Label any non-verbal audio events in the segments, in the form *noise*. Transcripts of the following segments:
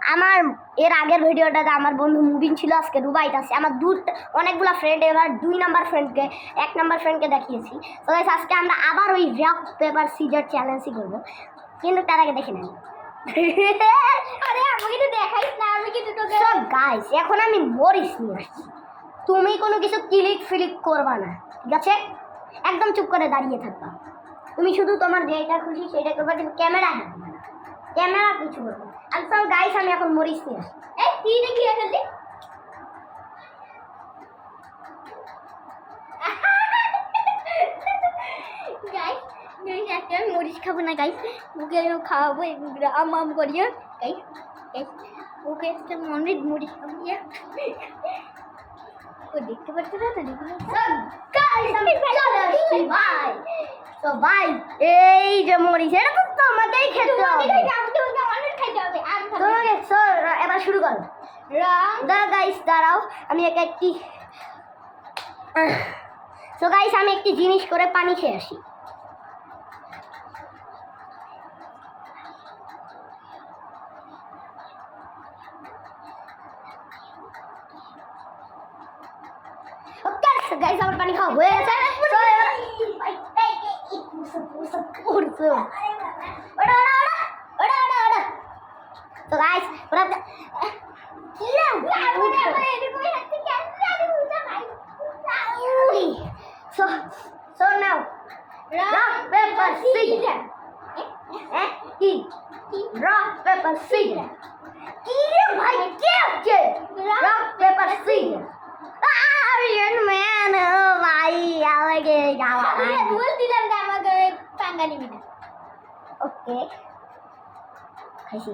আমার এর আগের ভিডিওটাতে আমার বন্ধু মুবিন ছিল আজকে রুবাইত আছে। আমার দু অনেকগুলো ফ্রেন্ড এবার দুই নাম্বার ফ্রেন্ডকে এক নাম্বার ফ্রেন্ডকে দেখিয়েছি। তো আজকে আমরা আবার ওই রক পেপার সিজার চ্যালেঞ্জই করব। কিন্তু তার আগে দেখে নেন। *laughs* আরে আমাকে তো দেখাইস না আমি কিন্তু তোকে গাইস এখন আমি মরিস নিয়ে আসছি। তুমি কোনো কিছু ক্লিক ফিলিক করবা না ঠিক আছে? একদম চুপ করে দাঁড়িয়ে থাকবা। তুমি শুধু তোমার যেটা খুশি সেটা করবা কিন্তু ক্যামেরা না। ক্যামেরা কিছু করবে না একদম গাইস আমি এখন মরিস আসছি এই, তুই দেখি গাইস আজকে আমি মরিচ খাব না গাইস ওকে খাওয়াবো আম আম করিও গাইস গাইস ওকে আজকে মনে মরিচ খাব দেখতে পাচ্ছ না তো দেখুন। এই যে মরিচ এটা তো তোমাকেই খেতে হবে। তোমাকে এবার শুরু করো। দা গাইস দাঁড়াও আমি একা একটি সো গাইস আমি একটি জিনিস করে পানি খেয়ে আসি। গাইস গাইস আমার পানি খাওয়া হয়ে গেছে তো এবার তো গাইস ওরা কি রে ওকে খাইছি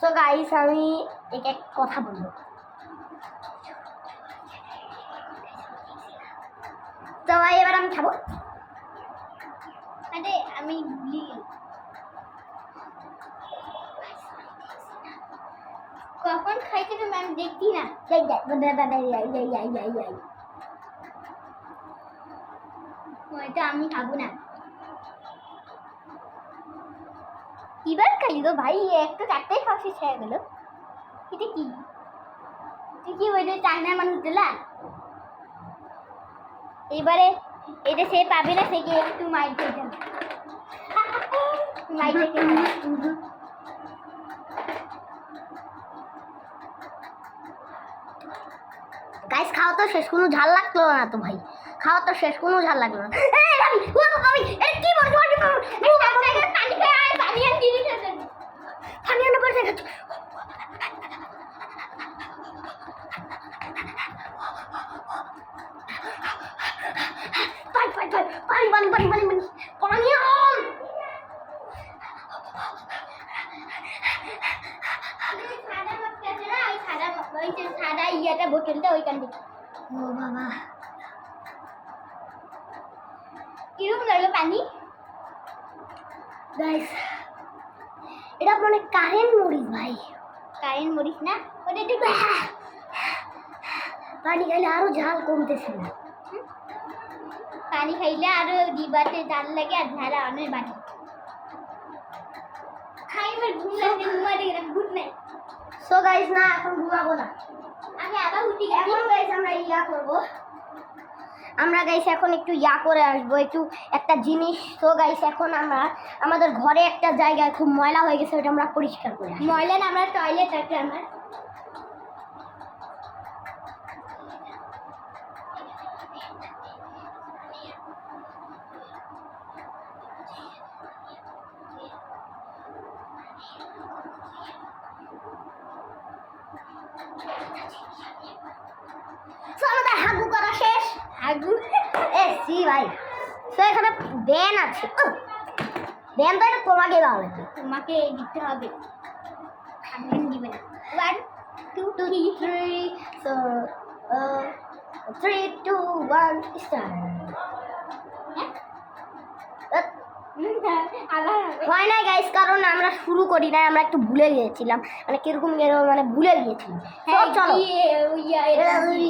সো গাইস আমি একে এক কথা বলব তো এবার আমি খাব আরে আমি গেলাম। কখন খাইতে আমি দেখছি না যাই যাই যাই যাই যাই যাই যাই হয়তো আমি খাব না। কিবার খালি গো ভাই, একটা চারটাই খাওয়া শেষ হয়ে গেল। এটা কি? তুই কি ওই চায়নার মানুষ দিলা? এবারে এটা সে পাবে না, সে গিয়ে একটু মাইর খেতে হবে রাইস খাওয়া তো শেষ কোনো ঝাল লাগতো না তো ভাই খাওয়া তো শেষ কোনো ঝাল লাগল না পানি পানি পানি পানি পানি পানি পানি সাদা ইয়েটা বোতলটা ওইখান থেকে। ও বাবা। কীরকম লাগল পানি? গাইস এটা মানে কারেন্ট মরিচ ভাই। কারেন্ট মরিস না? ওটা একটু পানি খাইলে আরও ঝাল কমতেছে না। পানি খাইলে আরও ডিবাতে জাল লাগে আর ঝালা অনেক বাড়ি। খাই এবার ঘুম লাগছে ঘুমাতে গেলাম গুড নাইট সো গাইস না এখন ঘুমাবো না। গাইস আমরা ইয়া করব। আমরা গাইস এখন একটু ইয়া করে আসব, একটু একটা জিনিস। তো গাইস এখন আমরা, আমাদের ঘরে একটা জায়গায় খুব ময়লা হয়ে গেছে, ওটা আমরা পরিষ্কার করি। ময়লা না, আমরা টয়লেট আছে আমার So, আমাদের হাগু করা শেষ। হাগু? এ সি ভাই। তো এখানে ব্যান আছে। ব্যান তো এটা তোমাকে দেওয়া লাগবে তোমাকে দিতে হবে। আমি দিবে না। One two two three so three two one start হয় না গাইস কারণ আমরা শুরু করি না আমরা একটু ভুলে গিয়েছিলাম মানে কীরকম কীরকম মানে ভুলে গিয়েছিলাম হ্যাঁ চলো ইয়ে, ইয়ে,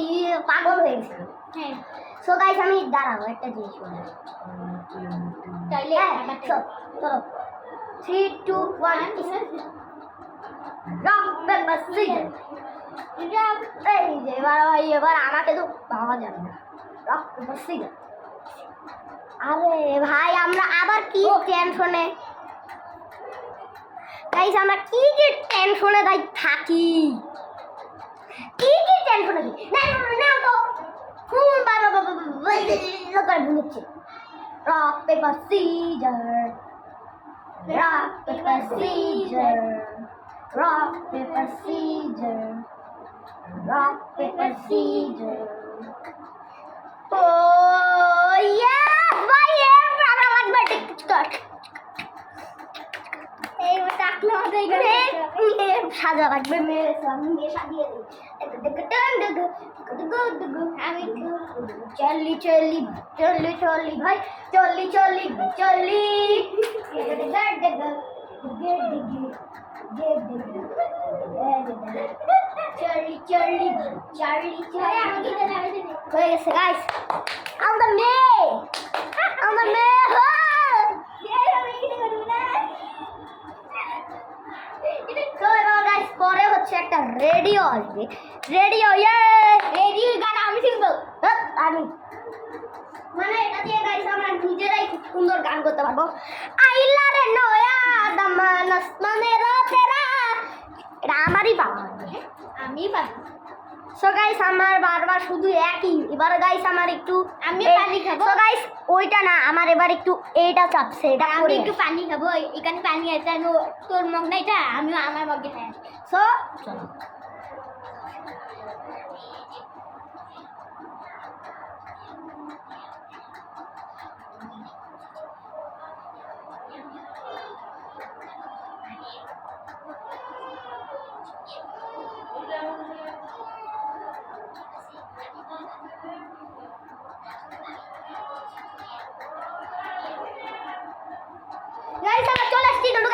ইয়ে পাগল হয়ে গেছিলাম হ্যাঁ সো গাইস আমি দাঁড়াবো একটা জিনিস বলি তাইলে হ্যাঁ চলো three two one rock paper এই যে এবার ভাই এবার আমাকে তো পাওয়া যাবে না রক পেপার সিজন আরে ভাই আমরা আবার কি টেনশনে গাইস আমরা কি কি টেনশনে তাই থাকি? কি কি টেনশনে থাকি? না না তো হুম বাবা বাবা বাবা করে ভুলছে rock paper scissor rock paper scissor rock paper scissor rock paper scissor oh yes ভাই এর আমরা এই সাজা লাগবে মেরে আমি মেয়ে সাজিয়ে আমি চল্লি চল্লি চল্লি চল্লি ভাই চল্লি চল্লি চল্লি চল্লি চল্লি চল্লি হয়ে গেছে গাইস আমরা মেয়ে আমরা মেয়ে হয় তো এবার গাইস পরে হচ্ছে একটা রেডিও আসবে। রেডিও ইয়ে রেডিও গান আমি শুনব। আমি। মানে এটা দিয়ে গাইস আমরা নিজেরাই খুব সুন্দর গান করতে পারব। আইলা রে নয়া মানে রাতেরা এটা আমারই হ্যাঁ? আমি পাবো সো গাইস আমার বারবার শুধু একই। এবার গাইস আমার একটু আমি পানি খাব। সো গাইস ওইটা না আমার এবার একটু এইটা চাপছে। এটা আমি একটু পানি খাব। এখানে পানি আছে আমি তোর মগ না এটা আমি আমার মগে খাই। সো চলো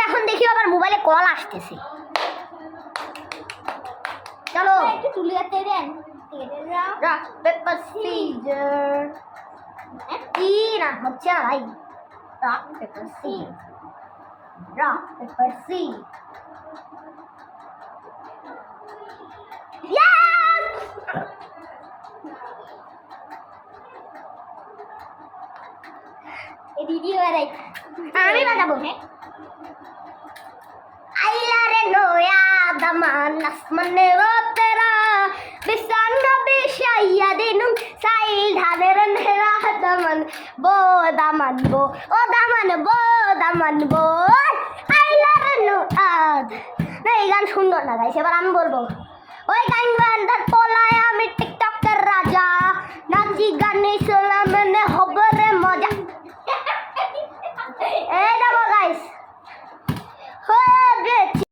এখন দেখি আবার মোবাইলে কল আসতেছে। চলো একটু তুলে যেতে দেন রক পেপার সিজার কি না হচ্ছে না ভাই রক পেপার সি রক পেপার সি এই দিদি বেড়াই আমি বাজাবো হ্যাঁ এই গান সুন্দর না গাইছে এবার আমি বলব ওই গান বান্দার পোলায় আমি টিকটকের রাজা নাচি গানে শোনা মানে হবে রে মজা এটা গাইস হয়ে গেছে।